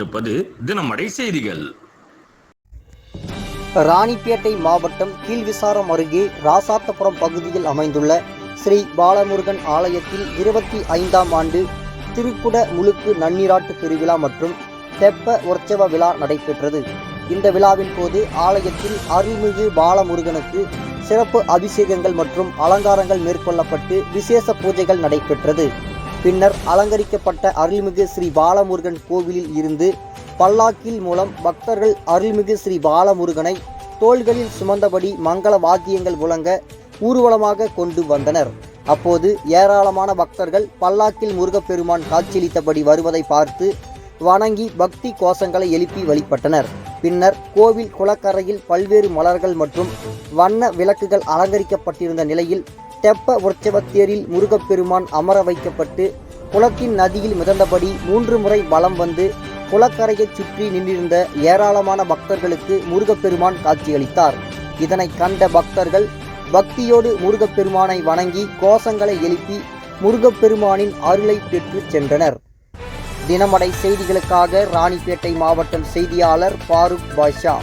கொண்டிருப்பது தினமடை செய்திகள். ராணிப்பேட்டை மாவட்டம் கீழ்விசாரம் அருகே ராசாத்தபுரம் பகுதியில் அமைந்துள்ள ஸ்ரீ பாலமுருகன் ஆலயத்தில் இருபத்தி ஐந்தாம் ஆண்டு திருக்குட முழுக்கு நன்னீராட்டு திருவிழா மற்றும் தெப்ப உற்சவ விழா நடைபெற்றது. இந்த விழாவின் போது ஆலயத்தில் அருள்மிகு பாலமுருகனுக்கு சிறப்பு அபிஷேகங்கள் மற்றும் அலங்காரங்கள் மேற்கொள்ளப்பட்டு விசேஷ பூஜைகள் நடைபெற்றது. பின்னர் அலங்கரிக்கப்பட்ட அருள்மிகு ஸ்ரீ பாலமுருகன் கோவிலில் இருந்து பல்லாக்கில் மூலம் பக்தர்கள் அருள்மிகு ஸ்ரீ பாலமுருகனை தோள்களில் சுமந்தபடி மங்கள வாத்தியங்கள் முழங்க ஊர்வலமாக கொண்டு வந்தனர். அப்போது ஏராளமான பக்தர்கள் பல்லாக்கில் முருகப்பெருமான் காட்சியளித்தபடி வருவதை பார்த்து வணங்கி பக்தி கோஷங்களை எழுப்பி வழிபட்டனர். பின்னர் கோவில் குளக்கரையில் பல்வேறு மலர்கள் மற்றும் வண்ண விளக்குகள் அலங்கரிக்கப்பட்டிருந்த நிலையில் தெப்ப உற்சவத்தேரில் முருகப்பெருமான் அமர வைக்கப்பட்டு குளத்தின் நதியில் மிதந்தபடி மூன்று முறை வலம் வந்து குளக்கரையைச் சுற்றி நின்றிருந்த ஏராளமான பக்தர்களுக்கு முருகப்பெருமான் காட்சியளித்தார். இதனை கண்ட பக்தர்கள் பக்தியோடு முருகப்பெருமானை வணங்கி கோஷங்களை எழுப்பி முருகப்பெருமானின் அருளை பெற்று சென்றனர். தினமடை செய்திகளுக்காக ராணிப்பேட்டை மாவட்டம் செய்தியாளர் ஃபாரூக் பாஷா.